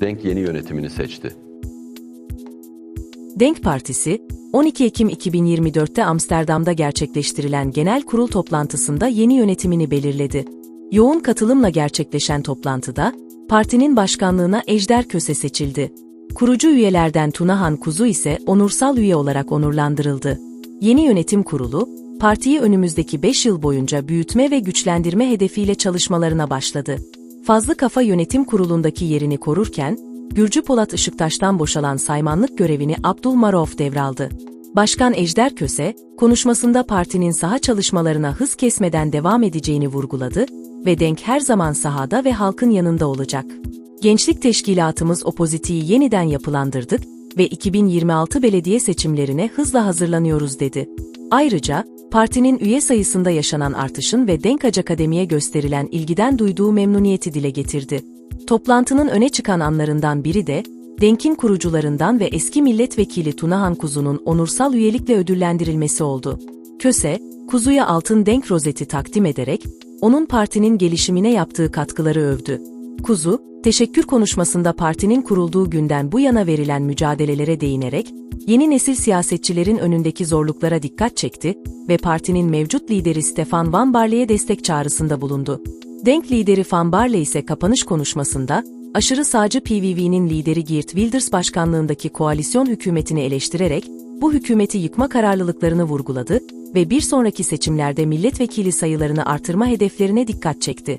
Denk yeni yönetimini seçti. Denk Partisi, 12 Ekim 2024'te Amsterdam'da gerçekleştirilen genel kurul toplantısında yeni yönetimini belirledi. Yoğun katılımla gerçekleşen toplantıda, partinin başkanlığına Ejder Köse seçildi. Kurucu üyelerden Tunahan Kuzu ise onursal üye olarak onurlandırıldı. Yeni yönetim kurulu, partiyi önümüzdeki 5 yıl boyunca büyütme ve güçlendirme hedefiyle çalışmalarına başladı. Fazlı Kafa Yönetim Kurulu'ndaki yerini korurken, Gürcü Polat Işıktaş'tan boşalan saymanlık görevini Abdul Marov devraldı. Başkan Ejder Köse, konuşmasında partinin saha çalışmalarına hız kesmeden devam edeceğini vurguladı ve Denk her zaman sahada ve halkın yanında olacak. Gençlik Teşkilatımız Opoziti'yi yeniden yapılandırdık ve 2026 belediye seçimlerine hızla hazırlanıyoruz dedi. Ayrıca, partinin üye sayısında yaşanan artışın ve Denk Akademi'ye gösterilen ilgiden duyduğu memnuniyeti dile getirdi. Toplantının öne çıkan anlarından biri de, Denk'in kurucularından ve eski milletvekili Tunahan Kuzu'nun onursal üyelikle ödüllendirilmesi oldu. Köse, Kuzu'ya altın Denk rozeti takdim ederek, onun partinin gelişimine yaptığı katkıları övdü. Kuzu, teşekkür konuşmasında partinin kurulduğu günden bu yana verilen mücadelelere değinerek, yeni nesil siyasetçilerin önündeki zorluklara dikkat çekti ve partinin mevcut lideri Stefan Van Barley'e destek çağrısında bulundu. Denk lideri Van Barley ise kapanış konuşmasında, aşırı sağcı PVV'nin lideri Geert Wilders başkanlığındaki koalisyon hükümetini eleştirerek, bu hükümeti yıkma kararlılıklarını vurguladı ve bir sonraki seçimlerde milletvekili sayılarını artırma hedeflerine dikkat çekti.